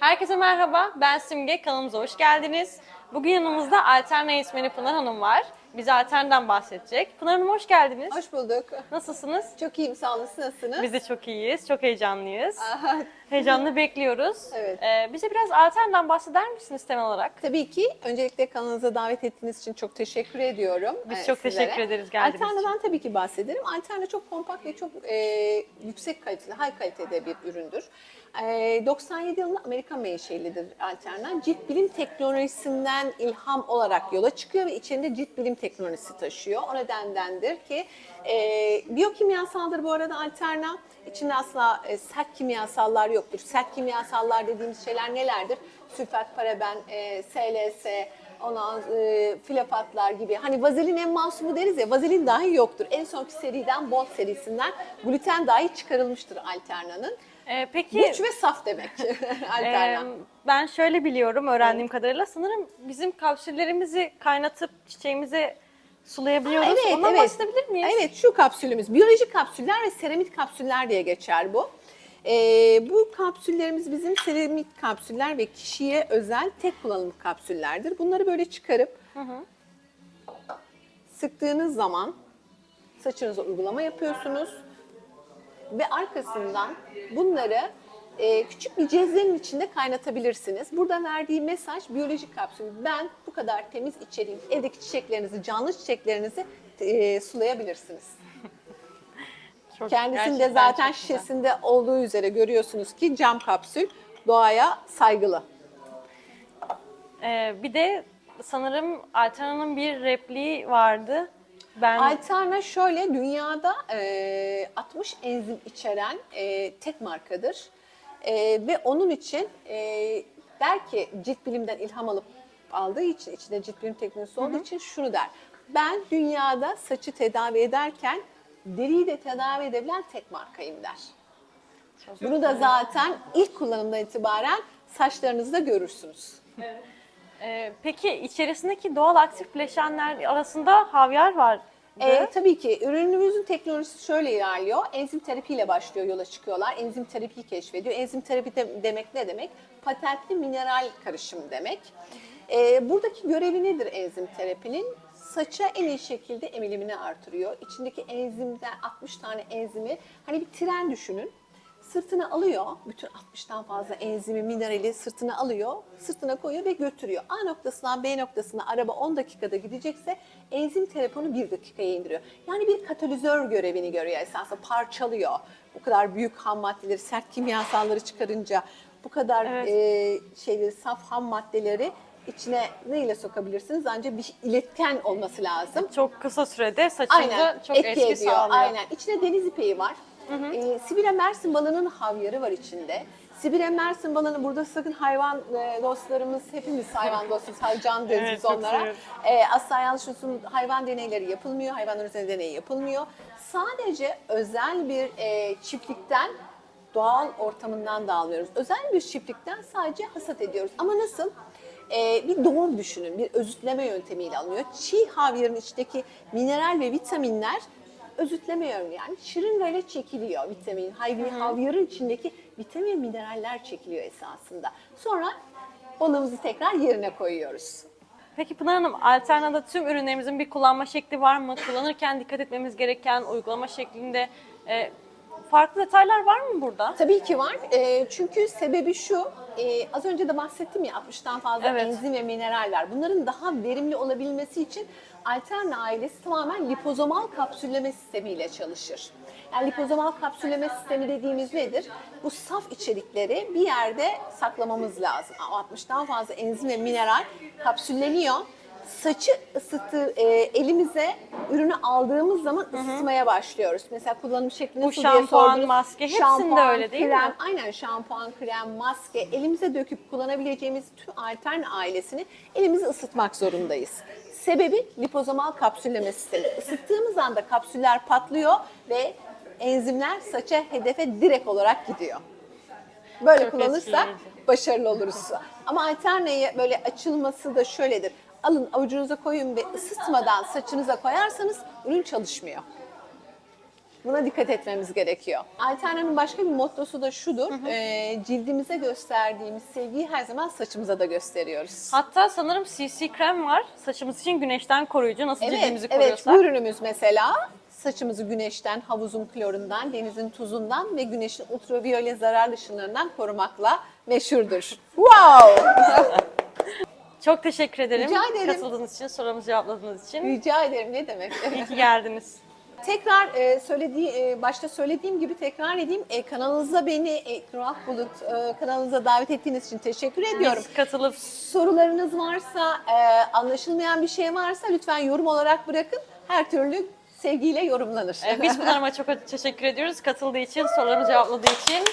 Herkese merhaba, ben Simge, kanalımıza hoş geldiniz. Bugün yanımızda Alterna eğitmeni Pınar Hanım var. Bize Alterna'dan bahsedecek. Pınar Hanım hoş geldiniz. Hoş bulduk. Nasılsınız? Çok iyiyim, sağ olun. Siz nasılsınız? Biz de çok iyiyiz, çok heyecanlıyız. Aha, Heyecanlı bekliyoruz. Evet. Ee, bize biraz Alterna'dan bahseder misiniz temel olarak? Tabii ki öncelikle kanalınıza davet ettiğiniz için çok teşekkür ediyorum. Biz e, çok sizlere. teşekkür ederiz geldiğiniz Alterna'dan tabii ki bahsederim. Alterna çok kompakt ve çok e, yüksek kaliteli, high kalitede bir üründür. E, 97 yılında Amerikan menşelidir Alterna. Cilt bilim teknolojisinden ilham olarak yola çıkıyor ve içinde cilt bilim teknolojisi taşıyor. O nedendendir ki e, biyokimyasaldır bu arada Alterna. İçinde asla e, sert kimyasallar yoktur. Sert kimyasallar dediğimiz şeyler nelerdir? Sülfat, paraben, e, SLS, ondan e, filafatlar gibi. Hani vazelin en masumu deriz ya, vazelin dahi yoktur. En sonki seriden, Bold serisinden gluten dahi çıkarılmıştır Alterna'nın. Ee, peki, Güç ve saf demek Alterna. e, ben şöyle biliyorum, öğrendiğim kadarıyla sanırım bizim kapsüllerimizi kaynatıp çiçeğimize sulayabiliyoruz. Evet, Ondan evet. bahsedebilir miyiz? Evet, şu kapsülümüz. Biyolojik kapsüller ve seramik kapsüller diye geçer bu. Ee, bu kapsüllerimiz bizim seramik kapsüller ve kişiye özel tek kullanımlık kapsüllerdir. Bunları böyle çıkarıp sıktığınız zaman saçınıza uygulama yapıyorsunuz ve arkasından bunları e, küçük bir cezvenin içinde kaynatabilirsiniz. Burada verdiği mesaj biyolojik kapsül. Ben bu kadar temiz içeriğim. Evdeki çiçeklerinizi, canlı çiçeklerinizi e, sulayabilirsiniz. Çok- Kendisinde zaten şişesinde olduğu üzere görüyorsunuz ki cam kapsül doğaya saygılı. Ee, bir de sanırım Alterna'nın bir repliği vardı. Ben Alterna şöyle dünyada e, 60 enzim içeren e, tek markadır. E, ve onun için e, der ki cilt bilimden ilham alıp aldığı için, içinde cilt bilim teknolojisi olduğu için şunu der. Ben dünyada saçı tedavi ederken deriyi de tedavi edebilen tek markayım der. Bunu da zaten ilk kullanımdan itibaren saçlarınızda görürsünüz. Ee, peki içerisindeki doğal aktif bileşenler arasında havyar var. Ee, tabii ki ürünümüzün teknolojisi şöyle ilerliyor. Enzim terapiyle başlıyor, yola çıkıyorlar. Enzim terapiyi keşfediyor. Enzim terapi de, demek ne demek? Patentli mineral karışımı demek. Ee, buradaki görevi nedir enzim terapinin? Saça en iyi şekilde emilimini artırıyor. İçindeki enzimden 60 tane enzimi, hani bir tren düşünün. Sırtına alıyor, bütün 60'tan fazla enzimi, minerali sırtına alıyor, sırtına koyuyor ve götürüyor. A noktasından B noktasına araba 10 dakikada gidecekse enzim telefonu 1 dakikaya indiriyor. Yani bir katalizör görevini görüyor esasında, parçalıyor. Bu kadar büyük ham maddeleri, sert kimyasalları çıkarınca bu kadar Evet. e, şeyleri, saf ham maddeleri içine neyle sokabilirsiniz? Ancak bir iletken olması lazım. Çok kısa sürede Aynen. çok etki etki ediyor. sağlıyor. Aynen. İçinde deniz ipeği var. Ee, Sibirya Mersin balığının havyarı var içinde. Sibirya Mersin balığını burada sakın hayvan e, dostlarımız, hepimiz hayvan dostuyuz, hayvan deriz Evet, biz onlara. Ee, asla yanlış olsun hayvan deneyleri yapılmıyor, hayvanlar üzerinde deney yapılmıyor. Sadece özel bir e, çiftlikten doğal ortamından da almıyoruz. Özel bir çiftlikten sadece hasat ediyoruz. Ama nasıl? Ee, bir doğum düşünün, bir özütleme yöntemiyle alınıyor. Çiğ havyarın içindeki mineral ve vitaminler özütleme yönü yani şırıngayla çekiliyor vitamin. Hayvi, havyarın içindeki vitamin mineraller çekiliyor esasında. Sonra balığımızı tekrar yerine koyuyoruz. Peki Pınar Hanım, Alterna'da tüm ürünlerimizin bir kullanma şekli var mı? Kullanırken dikkat etmemiz gereken uygulama şeklinde e, farklı detaylar var mı burada? Tabii ki var. Ee, çünkü sebebi şu, e, az önce de bahsettim ya 60'tan fazla Evet. enzim ve mineral var. Bunların daha verimli olabilmesi için Alterna ailesi tamamen lipozomal kapsülleme sistemiyle çalışır. Yani lipozomal kapsülleme sistemi dediğimiz nedir? Bu saf içerikleri bir yerde saklamamız lazım. 60'tan fazla enzim ve mineral kapsülleniyor. Saçı ısıtı e, elimize ürünü aldığımız zaman ısıtmaya başlıyoruz. Mesela kullanım şekli nasıl diye şampuan, sordunuz. maske hepsinde öyle değil mi? krem, Aynen şampuan, krem, maske elimize döküp kullanabileceğimiz tüm Alterna ailesini elimizi ısıtmak zorundayız. Sebebi lipozomal kapsülleme sistemi. Isıttığımız anda kapsüller patlıyor ve enzimler saça hedefe direkt olarak gidiyor. Böyle Çok kullanırsak etkileyici. başarılı oluruz. Ama Alterna'yı böyle açılması da şöyledir. Alın avucunuza koyun ve ısıtmadan saçınıza koyarsanız ürün çalışmıyor. Buna dikkat etmemiz gerekiyor. Alterna'nın başka bir mottosu da şudur. e, cildimize gösterdiğimiz sevgiyi her zaman saçımıza da gösteriyoruz. Hatta sanırım CC krem var. Saçımız için güneşten koruyucu. Nasıl cildimizi evet, evet koruyorsak. bu ürünümüz mesela saçımızı güneşten, havuzun klorundan, denizin tuzundan ve güneşin ultraviyole zararlı ışınlarından korumakla meşhurdur. Wow! Çok teşekkür ederim. Rica ederim. Katıldığınız için, sorularımızı cevapladığınız için. Rica ederim ne demek. İyi ki geldiniz. Tekrar e, söylediği e, başta söylediğim gibi tekrar edeyim. E, kanalınıza beni e, Kıraat Bulut e, kanalınıza davet ettiğiniz için teşekkür ediyorum. Biz katılıp Sorularınız varsa, e, anlaşılmayan bir şey varsa lütfen yorum olarak bırakın. Her türlü sevgiyle yorumlanır. e, biz Pınar çok teşekkür ediyoruz. Katıldığı için, sorularımızı cevapladığı için.